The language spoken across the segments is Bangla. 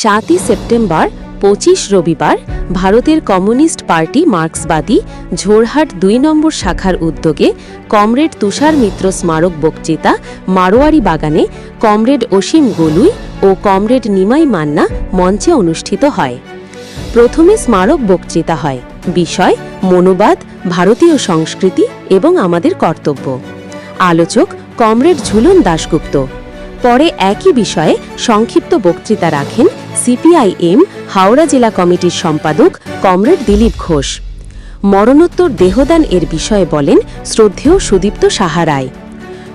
সাতই সেপ্টেম্বর, পঁচিশ রবিবার, ভারতের কমিউনিস্ট পার্টি মার্ক্সবাদী ঝোরহাট দুই নম্বর শাখার উদ্যোগে কমরেড তুষার মিত্র স্মারক বক্তৃতা মারোয়ারি বাগানে কমরেড অসীম গলুই ও কমরেড নিমাই মান্না মঞ্চে অনুষ্ঠিত হয়। প্রথমে স্মারক বক্তৃতা হয়। বিষয়, মনোবাদ, ভারতীয় সংস্কৃতি এবং আমাদের কর্তব্য। আলোচক কমরেড ঝুলন দাশগুপ্ত। পরে একই বিষয়ে সংক্ষিপ্ত বক্তৃতা রাখেন সিপিআইএম, হাওড়া জেলা কমিটির সম্পাদক কমরেড দিলীপ ঘোষ। মরণোত্তর দেহদান এর বিষয়ে বলেন শ্রদ্ধেয় সুদীপ্ত সাহারায়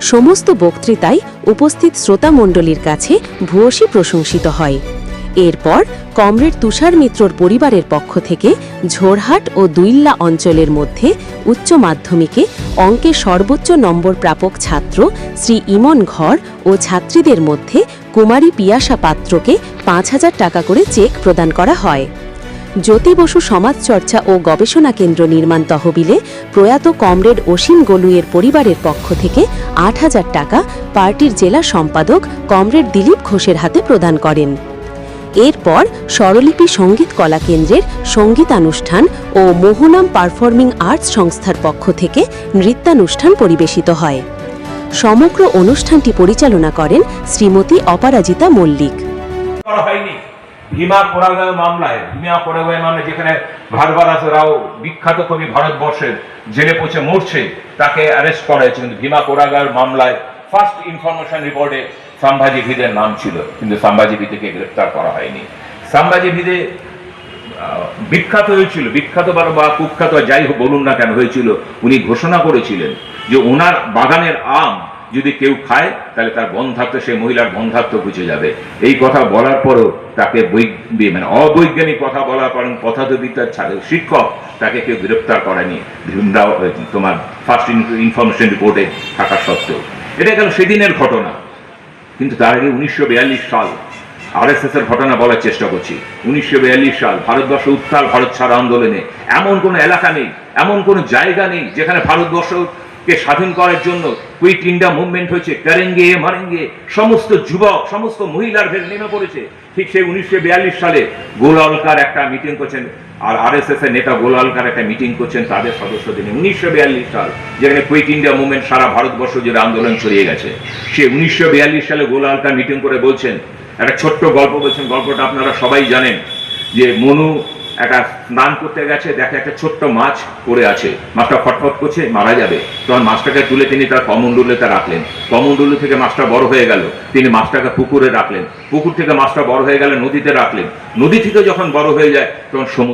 সমস্ত বক্তৃতায় উপস্থিত শ্রোতামণ্ডলীর কাছে ভূয়সী প্রশংসিত হয়। এরপর কমরেড তুষার মিত্রর পরিবারের পক্ষ থেকে ঝোরহাট ও দুইল্লা অঞ্চলের মধ্যে উচ্চ মাধ্যমিকে অঙ্কে সর্বোচ্চ নম্বর প্রাপক ছাত্র শ্রী ইমন ঘর ও ছাত্রীদের মধ্যে কুমারী পিয়াসা পাত্রকে পাঁচ হাজার টাকা করে চেক প্রদান করা হয়। জ্যোতি বসু সমাজচর্চা ও গবেষণা কেন্দ্র নির্মাণ তহবিলে প্রয়াত কমরেড অসীম গলুয়ের পরিবারের পক্ষ থেকে আট হাজার টাকা পার্টির জেলা সম্পাদক কমরেড দিলীপ ঘোষের হাতে প্রদান করেন। এরপর স্বরলিপি সংগীত কলা কেন্দ্রের সঙ্গীতানুষ্ঠান ও মোহনাম পারফর্মিং আর্টস সংস্থার পক্ষ থেকে নৃত্যানুষ্ঠান পরিবেশিত হয়। সমগ্র অনুষ্ঠানটি পরিচালনা করেন শ্রীমতী অপরাজিতা মল্লিক। ভীমা কোরাগাঁও মামলায়, ভীমা কোরাগাঁও মামলায় যেখানে রাও বিখ্যাত কবি ভারতবর্ষের জেলে পৌঁছে মরছে, তাকে অ্যারেস্ট করা হয়েছে। কিন্তু ভীমা কোরাগাঁও মামলায় ফার্স্ট ইনফরমেশন রিপোর্টে সাম্ভাজি ভিদের নাম ছিল, কিন্তু সাম্ভাজি ভিদেকে গ্রেফতার করা হয়নি। সাম্ভাজি ভিদে বিখ্যাত হয়েছিল, বিখ্যাত বা কুখ্যাত যাই হোক বলুন না কেন হয়েছিল, উনি ঘোষণা করেছিলেন যে ওনার বাগানের আম যদি কেউ খায়, তাহলে তার বন্ধাত্ম সেই মহিলার বন্ধাত্ম বুঝে যাবে। এই কথা বলার পরও তাকে মানে অবৈজ্ঞানিক কথা বলার পর পদার্থবিদ্যার ছা- শিক্ষক তাকে কেউ গ্রেপ্তার করেনি তোমার ফার্স্ট ইনফরমেশন রিপোর্টে থাকা সত্ত্বেও। এটা গেল সেদিনের ঘটনা। কিন্তু তার আগে উনিশশো সাল আরএসএস এর ঘটনা বলার চেষ্টা করছি। উনিশশো বিয়াল্লিশ সাল ভারতবর্ষ উত্তাল ভারত ছাড়া আন্দোলনে। এমন কোনো এলাকা নেই, এমন কোনো জায়গা নেই যেখানে ভারতবর্ষকে স্বাধীন করার জন্য কুইট ইন্ডিয়া মুভমেন্ট হয়েছে কারেঙ্গে মারেঙ্গে, সমস্ত যুবক, সমস্ত মহিলার ভেদ নেমে পড়েছে। ঠিক সেই উনিশশো সালে গোলালকার একটা মিটিং করছেন আর আরএসএস এর নেতা গোলালকার একটা মিটিং করছেন তাদের সদস্যদের নিয়ে। উনিশশো সাল, যেখানে কুইট ইন্ডিয়া মুভমেন্ট সারা ভারতবর্ষ জুড়ে আন্দোলন ছড়িয়ে গেছে। সে উনিশশো বিয়াল্লিশ সালে গোলালকার মিটিং করে বলছেন, একটা ছোট্ট গল্প বলছেন, গল্পটা আপনারা সবাই জানেন, যে মনু একটা স্নান করতে গেছে, দেখে একটা ছোট্ট মাছ পড়ে আছে। মাছটা ফটফট করছে, মারা যাবে। তখন মাছটাকে তুলে তিনি তার কমন্ডুলেতে রাখলেন। কমণ্ডুলু থেকে মাছটা বড় হয়ে গেল। তিনি মাছটাকে পুকুরে রাখলেন। পুকুর থেকে মাছটা বড় হয়ে গেলে নদীতে রাখলেন। নদী থেকে যখন বড় হয়ে যায়, তখন সমুদ্র